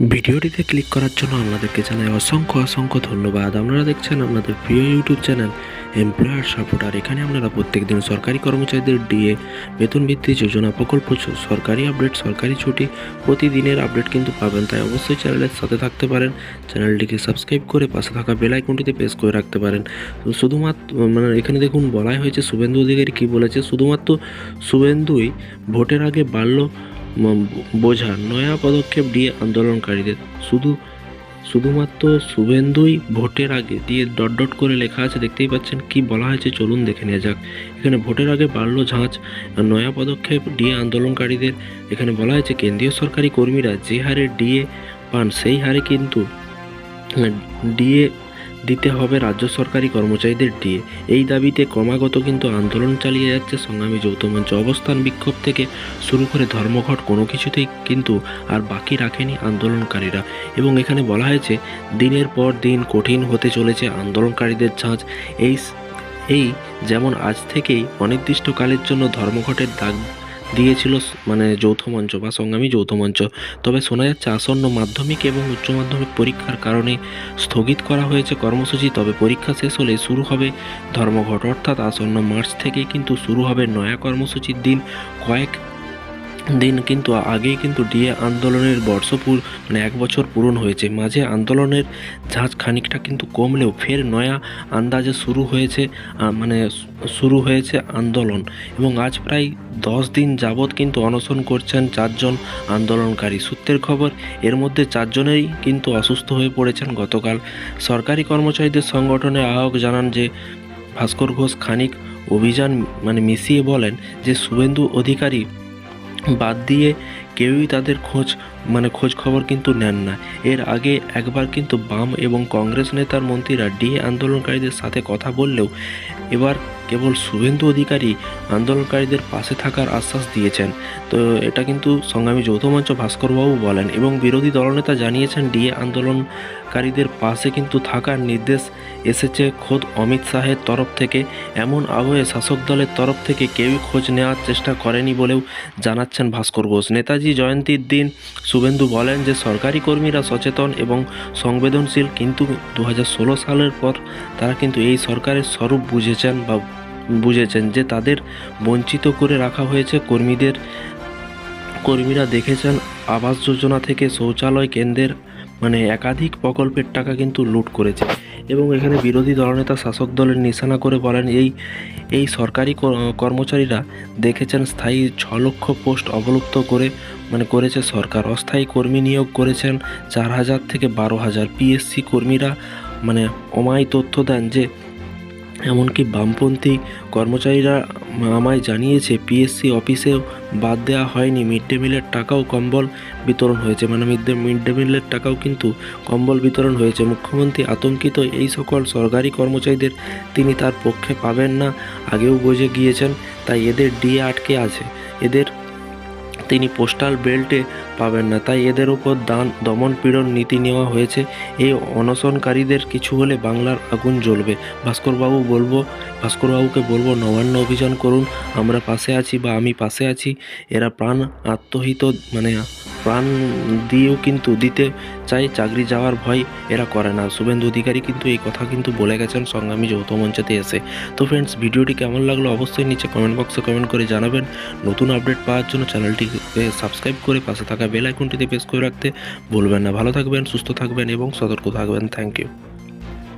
ভিডিওটিতে ক্লিক করার জন্য আপনাদেরকে জানাই অসংখ্য অসংখ্য ধন্যবাদ। আপনারা দেখছেন আপনাদের প্রিয় ইউটিউব চ্যানেল এমপ্লয়ার সাপোর্টার এখানে আপনারা প্রত্যেক দিন সরকারি কর্মচারীদের ডিএ, বেতন ভিত্তি যোজনা, প্রকল্প সরকারি আপডেট, সরকারি ছুটি, প্রতিদিনের আপডেট কিন্তু পাবেন। তাই অবশ্যই চ্যানেলের সাথে থাকতে পারেন, চ্যানেলটিকে সাবস্ক্রাইব করে পাশে থাকা বেল আইকনটিতে প্রেস করে রাখতে পারেন। শুধুমাত্র মানে এখানে দেখুন বলাই হয়েছে শুভেন্দু অধিকারী কী বলেছে, শুধুমাত্র শুভেন্দুই ভোটের আগে বাড়ল বোঝা নয়া পদক্ষেপ দিয়ে আন্দোলনকারীদের। শুধু, শুধুমাত্র শুভেন্দুই ভোটের আগে দিয়ে ডট ডট করে লেখা আছে, দেখতেই পাচ্ছেন কি বলা হয়েছে। চলুন দেখে নেওয়া যাক। এখানে ভোটের আগে বাড়ল ঝাঁজ নয়া পদক্ষেপ ডিএ আন্দোলনকারীদের, এখানে বলা হয়েছে কেন্দ্রীয় সরকারি কর্মীরা যে হারে ডিএ পান, সেই হারে কিন্তু, ডিএ দিতে হবে রাজ্য সরকারি কর্মচারীদের ডিএ এই দাবিতে ক্রমাগত কিন্তু আন্দোলন চালিয়ে যাচ্ছে সংগ্রামী যৌথ মঞ্চ। অবস্থান বিক্ষোভ থেকে শুরু করে ধর্মঘট কোনো কিছুতেই কিন্তু আর বাকি রাখেনি আন্দোলনকারীরা। এবং এখানে বলা হয়েছে, দিনের পর দিন কঠিন হতে চলেছে আন্দোলনকারীদের ঝাঁজ। এই এই যেমন আজ থেকেই অনির্দিষ্টকালের জন্য ধর্মঘটের দাগ দিয়েছিল মানে যৌথ মঞ্চ বা সংগ্রামী যৌথ মঞ্চ। তবে শোনা যাচ্ছে আসন্ন মাধ্যমিক এবং উচ্চ মাধ্যমিক পরীক্ষার কারণে স্থগিত করা হয়েছে কর্মসূচি, তবে পরীক্ষা শেষ হলে শুরু হবে ধর্মঘট। অর্থাৎ আসন্ন মার্চ থেকেই কিন্তু শুরু হবে নয়া কর্মসূচির দিন। কয়েক দিন কিন্তু আগেই কিন্তু ডিএ আন্দোলনের বর্ষপুর মানে এক বছর পূরণ হয়েছে। মাঝে আন্দোলনের ঝাঁজ খানিকটা কিন্তু কমলেও ফের নয়া আন্দাজে শুরু হয়েছে মানে শুরু হয়েছে আন্দোলন। এবং আজ প্রায় দশ দিন যাবৎ কিন্তু অনশন করছেন চারজন আন্দোলনকারী। সূত্রের খবর, এর মধ্যে চারজনেরই কিন্তু অসুস্থ হয়ে পড়েছেন গতকাল। সরকারি কর্মচারীদের সংগঠনে আহ্বায়ক জানান যে, ভাস্কর ঘোষ খানিক অভিযান মানে মিশিয়ে বলেন যে, শুভেন্দু অধিকারী বাদ দিয়ে কেউই তাদের খোঁজ মানে খোঁজ খবর কিন্তু নেন না। এর আগে একবার কিন্তু বাম এবং কংগ্রেস নেতার মন্ত্রীরা ডিএ আন্দোলনকারীদের সাথে কথা বললেও এবার কেবল শুভেন্দু অধিকারী আন্দোলনকারীদের পাশে থাকার আশ্বাস দিয়েছেন। তো এটা কিন্তু সংগ্রামী যৌথ মঞ্চ ভাস্করবাবু বলেন এবং বিরোধী দলনেতা জানিয়েছেন ডিএ আন্দোলনকারীদের পাশে কিন্তু থাকার নির্দেশ এসেছে খোদ অমিত শাহের তরফ থেকে। এমন আবহে শাসক দলের তরফ থেকে কেউই খোঁজ নেওয়ার চেষ্টা করেনি বলেও জানাচ্ছেন ভাস্কর ঘোষ। নেতাজি জয়ন্তীর দিন শুভেন্দু বলেন যে সরকারি কর্মীরা সচেতন এবং সংবেদনশীল, কিন্তু দু হাজার ষোলো সালের পর তারা কিন্তু এই সরকারের স্বরূপ বুঝেছেন বা বুঝেছেন যে তাদের বঞ্চিত করে রাখা হয়েছে কর্মীদের। কর্মীরা দেখেছেন আবাস যোজনা থেকে শৌচালয় কেন্দ্রের মানে একাধিক প্রকল্পের টাকা কিন্তু লুট করেছে। এবং এখানে বিরোধী দলনেতা শাসক দলের নিশানা করে বলেন, এই এই সরকারি কর- কর্মচারীরা দেখেছেন স্থায়ী ছ লক্ষ পোস্ট অবলুপ্ত করে মানে করেছে সরকার। অস্থায়ী কর্মী নিয়োগ করেছেন চার হাজার থেকে বারো হাজার। পিএসসি কর্মীরা মানে অমায় তথ্য দেন যে এমনকি বামপন্থী কর্মচারীরা আমায় জানিয়েছে পিএসসি অফিসেও বাদ দেওয়া হয়নি। মিড ডে মিলের টাকাও কম্বল বিতরণ হয়েছে। মানে মিড ডে মিড ডে মিলের টাকাও কিন্তু কম্বল বিতরণ হয়েছে। মুখ্যমন্ত্রী আতঙ্কিত, এই সকল সরকারি কর্মচারীদের তিনি তার পক্ষে পাবেন না। আগেও বুঝে গিয়েছেন, তাই এদের ডিএ আটকে আছে। এদের তিনি পোস্টাল বেল্টে পাবেন না। তাই এদের উপর দান, দমন, পীড়ন নীতি নেওয়া হয়েছে। এই অনশনকারীদের কিছু হলে বাংলার আগুন জ্বলবে। ভাস্করবাবু বলব, ভাস্করবাবুকে বলব, নবান্ন অভিযান করুন, আমরা পাশে আছি বা আমি পাশে আছি। এরা প্রাণ আত্মহিত মানে প্রাণ দিয়েও কিন্তু দিতে চাই, চাকরি যাওয়ার ভয় এরা করে না। শুভেন্দু অধিকারী কিন্তু এই কথা কিন্তু বলে গেছেন, সংগ্রামী যৌথ মঞ্চেতে এসে। তো ফ্রেন্ডস ভিডিওটি কেমন লাগল অবশ্যই নিচে কমেন্ট বক্সে কমেন্ট করে জানাবেন। নতুন আপডেট পাওয়ার জন্য চ্যানেলটিকে সাবস্ক্রাইব করে পাশে থাকা বেল আইকনটিতে প্রেস করে রাখতে ভুলবেন না। ভালো থাকবেন, সুস্থ থাকবেন এবং সতর্ক থাকবেন। Thank you